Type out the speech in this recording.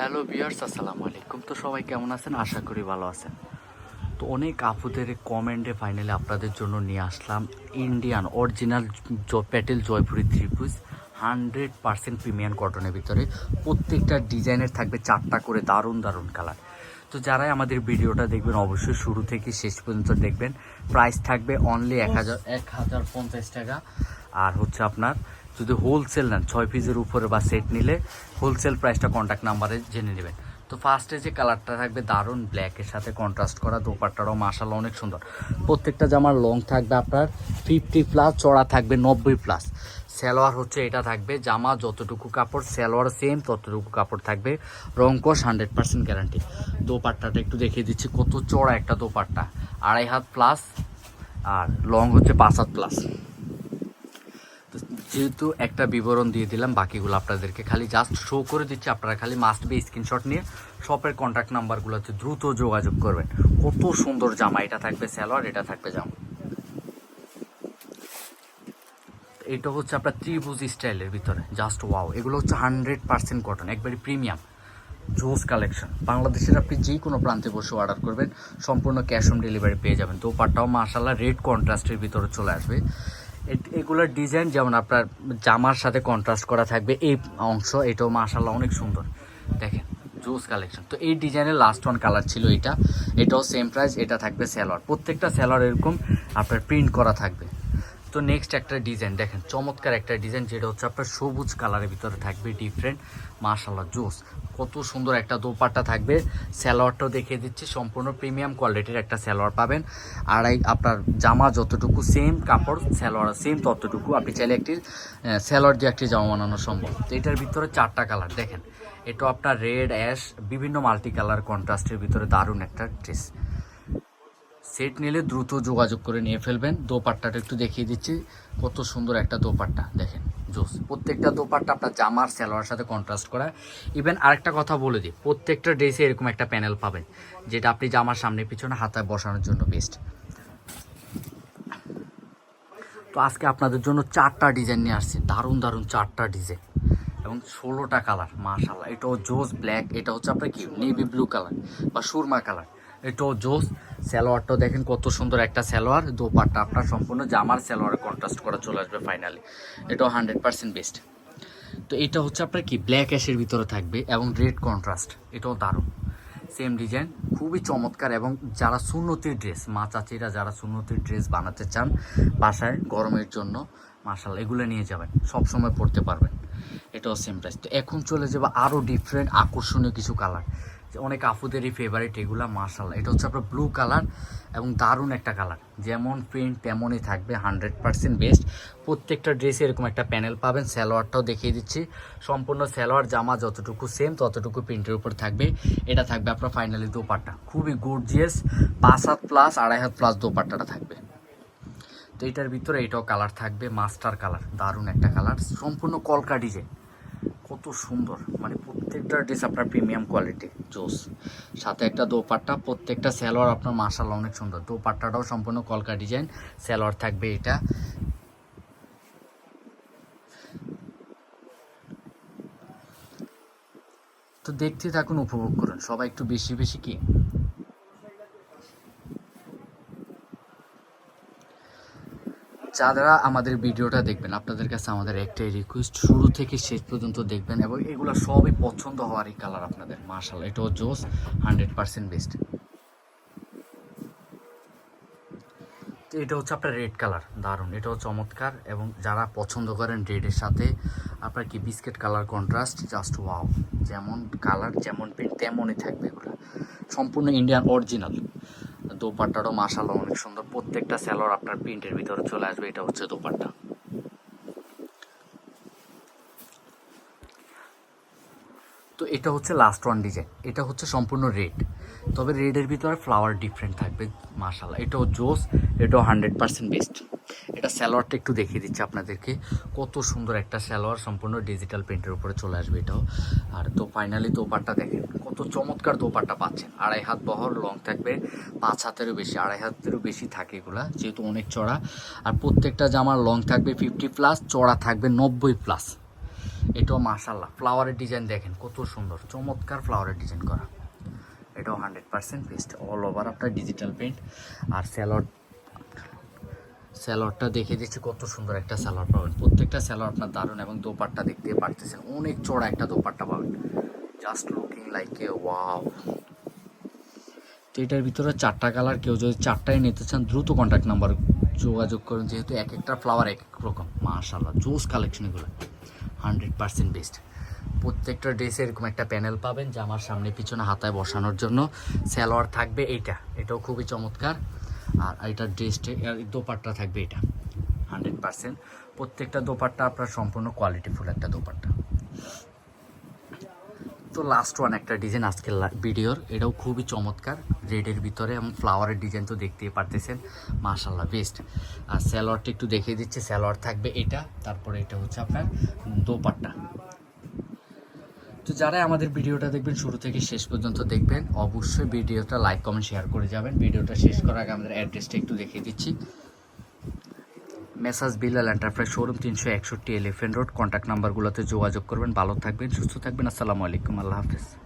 Hello বিয়ার্স আসসালামু আলাইকুম। তো সবাই কেমন আছেন? আশা করি ভালো আছেন। তো অনেক আপুদের কমেন্টে ফাইনালি আপনাদের জন্য নিয়ে আসলাম Indian original Patel Jaipuri three piece hundred percent premium কটনের ভিতরে। প্রত্যেকটা ডিজাইনের থাকবে চারটা করে দারুণ দারুণ কালার তো যারাই আমাদের ভিডিওটা দেখবেন, অবশ্যই শুরু থেকে শেষ পর্যন্ত দেখবেন। প্রাইস থাকবে অনলি এক হাজার এক হাজার পঞ্চাশ টাকা। আর হচ্ছে আপনার যদি হোলসেল নেন, ছয় পিসের উপরে বা সেট নিলে হোলসেল প্রাইসটা কন্ট্যাক্ট নাম্বারে জেনে নেবেন। তো ফার্স্টে যে কালারটা থাকবে দারুণ ব্ল্যাকের সাথে কন্ট্রাস্ট করা, দোপাট্টাটাও মাসাল অনেক সুন্দর। প্রত্যেকটা জামার লং থাকবে আপনার ফিফটি প্লাস চড়া থাকবে নব্বই প্লাস সালোয়ার হচ্ছে এটা থাকবে, জামা যতটুকু কাপড়, সালোয়ার সেম ততটুকু কাপড় থাকবে রংকশ হান্ড্রেড পার্সেন্ট গ্যারান্টি দোপাট্টাটা একটু দেখিয়ে দিচ্ছি, কত চড়া একটা দোপাট্টা। আড়াই হাত প্লাস আর লং হচ্ছে পাঁচ হাত প্লাস যেহেতু একটা বিবরণ দিয়ে দিলাম, বাকিগুলো আপনাদেরকে খালি জাস্ট শো করে দিচ্ছি। আপনারা খালি মাস্ট বি স্ক্রিনশট নিয়ে শপের কন্ট্যাক্ট নাম্বারগুলোতে দ্রুত যোগাযোগ করবেন। কত সুন্দর জামা, এটা থাকবে স্যালোয়ার এটা থাকবে জামা। এটা হচ্ছে আপনার ত্রিভুজ স্টাইলের ভিতরে জাস্ট ওয়াও এগুলো হচ্ছে হান্ড্রেড পার্সেন্ট কটন একবারে প্রিমিয়াম জোস কালেকশন বাংলাদেশের আপনি যে কোনো প্রান্তে বসে অর্ডার করবেন, সম্পূর্ণ ক্যাশ অন ডেলিভারি পেয়ে যাবেন। দোপাট্টাও মার্শাল্লাহ রেড কন্ট্রাস্টের ভিতরে চলে আসবে। এগুলোর ডিজাইন যেমন আপনার জামার সাথে কন্ট্রাস্ট করা থাকবে, এই অংশ, এটাও মার্শাল্লাহ অনেক সুন্দর। দেখেন, জোস কালেকশন তো এই ডিজাইনের লাস্ট ওয়ান কালার ছিল এটা। এটাও সেম প্রাইস এটা থাকবে স্যালোয়ার প্রত্যেকটা স্যালোয়ার এরকম আপনার প্রিন্ট করা থাকবে। তো নেক্সট একটা ডিজাইন দেখেন, চমৎকার একটা ডিজাইন যেটা হচ্ছে আপনার সবুজ কালারের ভিতরে থাকবে ডিফারেন্ট মার্শাল্লাহ জোস। কত সুন্দর একটা দোপাট্টা থাকবে। স্যালোয়ারটাও দেখিয়ে দিচ্ছি, সম্পূর্ণ প্রিমিয়াম কোয়ালিটির একটা স্যালোয়ার পাবেন। আর আপনার জামা যতটুকু সেম কাপড় স্যালোয়ার সেম ততটুকু আপনি চাইলে একটি স্যালোয়ার দিয়ে একটি জামা বানানো সম্ভব। তো এটার ভিতরে চারটা কালার দেখেন। এটা আপনার রেড অ্যাশ বিভিন্ন মাল্টি কালার কন্ট্রাস্টের ভিতরে দারুণ একটা ড্রেস সেট নিলে দ্রুত যোগাযোগ করে নিয়ে ফেলবেন। দোপাট্টাটা একটু দেখিয়ে দিচ্ছি। কত সুন্দর একটা দোপাট্টা, দেখেন। জোস। প্রত্যেকটা দোপাট্টা আপনার জামার সালোয়ার সাথে কন্ট্রাস্ট করা। ইভেন আরেকটা কথা বলে দিই, প্রত্যেকটা ড্রেসে এরকম একটা প্যানেল পাবেন, যেটা আপনি জামার সামনে পিছনে হাতায় বসানোর জন্য বেস্ট তো আজকে আপনাদের জন্য চারটা ডিজাইন নিয়ে আসছি, দারুণ দারুণ চারটা ডিজাইন এবং ষোলোটা কালার মাশাল্লাহ এটাও জোস ব্ল্যাক এটা হচ্ছে আপনার কি নেভি ব্লু কালার বা সুরমা কালার এটাও জোস সালোয়ারটাও দেখেন কত সুন্দর একটা সালোয়ার। দোপাট্টা, আপনার সম্পূর্ণ জামার সালোয়ারে কন্ট্রাস্ট করা চলে আসবে ফাইনালি এটাও হান্ড্রেড পার্সেন্ট বেস্ট তো এটা হচ্ছে আপনার কি ব্ল্যাক অ্যাশের ভিতরে থাকবে এবং রেড কন্ট্রাস্ট এটাও দারুণ। সেম ডিজাইন খুবই চমৎকার এবং যারা সুন্নতির ড্রেস মা চাচিরা যারা সুন্নতির ড্রেস বানাতে চান বাসায় গরমের জন্য মার্শাল এগুলো নিয়ে যাবেন সব সময় পরতে পারবেন। এটাও সেম প্রাইস তো এখন চলে যাবে আরও ডিফারেন্ট আকর্ষণীয় কিছু কালার অনেক আপুদেরই ফেভারিট এগুলা মার্শাল এটা হচ্ছে আপনার ব্লু কালার এবং দারুণ একটা কালার যেমন প্রিন্ট তেমনই থাকবে হান্ড্রেড পার্সেন্ট বেস্ট প্রত্যেকটা ড্রেসে এরকম একটা প্যানেল পাবেন স্যালোয়ারটাও দেখিয়ে দিচ্ছি। সম্পূর্ণ স্যালোয়ার জামা যতটুকু সেম ততটুকু প্রিন্টের উপর থাকবে। এটা থাকবে আপনার ফাইনালি দোপাট্টা। খুবই গুডজিয়াস পাঁচ হাত প্লাস আড়াই হাত প্লাস দোপাট্টাটা থাকবে। তো এটার ভিতরে এটাও কালার থাকবে মাস্টার কালার দারুণ একটা কালার সম্পূর্ণ কলকা ডিজাইন কত সুন্দর মানে প্রত্যেকটা ড্রেস আপনার প্রিমিয়াম কোয়ালিটি জোস। সাথে একটা দোপাট্টা, প্রত্যেকটা স্যালোয়ার আপনার মার্শাল অনেক সুন্দর। দোপাট্টাটাও সম্পূর্ণ কলকা ডিজাইন স্যালোয়ার থাকবে এটা। তো দেখতে থাকুন, উপভোগ করুন। সবাই একটু বেশি বেশি কি যারা আমাদের ভিডিওটা দেখবেন, আপনাদের কাছে আমাদের একটাই রিকোয়েস্ট শুরু থেকে শেষ পর্যন্ত দেখবেন এবং এগুলো সবই পছন্দ হওয়ারই কালার আপনাদের মার্শাল এটাও জোস হান্ড্রেড পার্সেন্ট বেস্ট এটা হচ্ছে আপনার রেড কালার দারুণ। এটাও চমৎকার এবং যারা পছন্দ করেন রেডের সাথে, আপনার কি biscuit colour contrast just wow যেমন কালার যেমন প্রিন্ট তেমনই থাকবে এগুলো। সম্পূর্ণ ইন্ডিয়ান অরিজিনাল দোপাট্টাটাও মাসাল অনেক সুন্দর। প্রত্যেকটা স্যালোর আপনার প্রিন্টের ভিতরে চলে আসবে, এটা হচ্ছে দোপাট্টা। তো এটা হচ্ছে লাস্ট ওয়ান ডিজাইন এটা হচ্ছে সম্পূর্ণ রেড তবে রেডের ভিতরে ফ্লাওয়ার ডিফারেন্ট থাকবে মাশাল্লাহ এটাও জোস, এটাও হান্ড্রেড পার্সেন্ট বেস্ট এটা স্যালোয়ারটা একটু দেখিয়ে দিচ্ছি আপনাদেরকে। কত সুন্দর একটা স্যালোয়ার সম্পূর্ণ ডিজিটাল প্রিন্টের উপরে চলে আসবে এটাও। আর তো ফাইনালি দোপাট্টা দেখেন কত চমৎকার দোপাট্টা পাচ্ছেন। আড়াই হাত বহর লং থাকবে। পাঁচ হাতেরও বেশি, আড়াই হাতেরও বেশি থাকে এগুলা, যেহেতু অনেক চড়া। আর প্রত্যেকটা জামার লং থাকবে ফিফটি প্লাস চড়া থাকবে নব্বই প্লাস এটাও মাশাল্লাহ ফ্লাওয়ারের ডিজাইন দেখেন, কত সুন্দর, চমৎকার ফ্লাওয়ারের ডিজাইন করা। এটাও hundred percent best all over আপনার ডিজিটাল পেন্ট আর স্যালড স্যালোয়ারটা দেখে দিচ্ছি কত সুন্দর একটা স্যালোয়ার পাবেন। প্রত্যেকটা স্যালোয়ার আপনার দারুণ এবং দোপাট্টা দেখতে পারতেছেন। অনেক চড়া একটা দোপাট্টা পাবেন। Just looking like a wow তো এটার ভিতরে চারটা কালার কেউ যদি চারটাই নিতে চান, দ্রুত কন্ট্যাক্ট নাম্বার যোগাযোগ করুন, যেহেতু এক একটা ফ্লাওয়ার এক এক রকম। মাশাল্লাহ জোস কালেকশন এগুলো হান্ড্রেড পার্সেন্ট বেস্ট প্রত্যেকটা ড্রেসে এরকম একটা প্যানেল পাবেন জামার সামনে পিছনে হাতায় বসানোর জন্য। স্যালোয়ার থাকবে এইটা এটাও খুবই চমৎকার। আর এটার ড্রেসটা দোপাট্টা থাকবে এটা হান্ড্রেড পার্সেন্ট প্রত্যেকটা দোপাট্টা আপনার সম্পূর্ণ কোয়ালিটিফুল একটা দোপাট্টা। তো লাস্ট ওয়ান একটা ডিজাইন আজকের ভিডিওর এটাও খুবই চমৎকার। রেডের ভিতরে এবং ফ্লাওয়ারের ডিজাইন তো দেখতেই পারতেছেন। মাশাল্লাহ বেস্ট আর স্যালোয়ারটা একটু দেখিয়ে দিচ্ছে। স্যালোয়ার থাকবে এটা, তারপরে এটা হচ্ছে আপনার দোপাট্টা। তো যারা আমাদের ভিডিওটা দেখবেন, শুরু থেকে শেষ পর্যন্ত দেখবেন, অবশ্যই ভিডিওটা লাইক কমেন্ট শেয়ার করে যাবেন। ভিডিওটা শেষ করার আগে আমাদের অ্যাড্রেসটা একটু দেখিয়ে দিচ্ছি। মেসাজ বিলাল এন্টারপ্রাইজ শোরুম তিনশো একষট্টি এলিফেন্ট রোড। কন্ট্যাক্ট নাম্বারগুলোতে যোগাযোগ করবেন। ভালো থাকবেন, সুস্থ থাকবেন। আসসালামু আলাইকুম। আল্লাহ হাফিজ।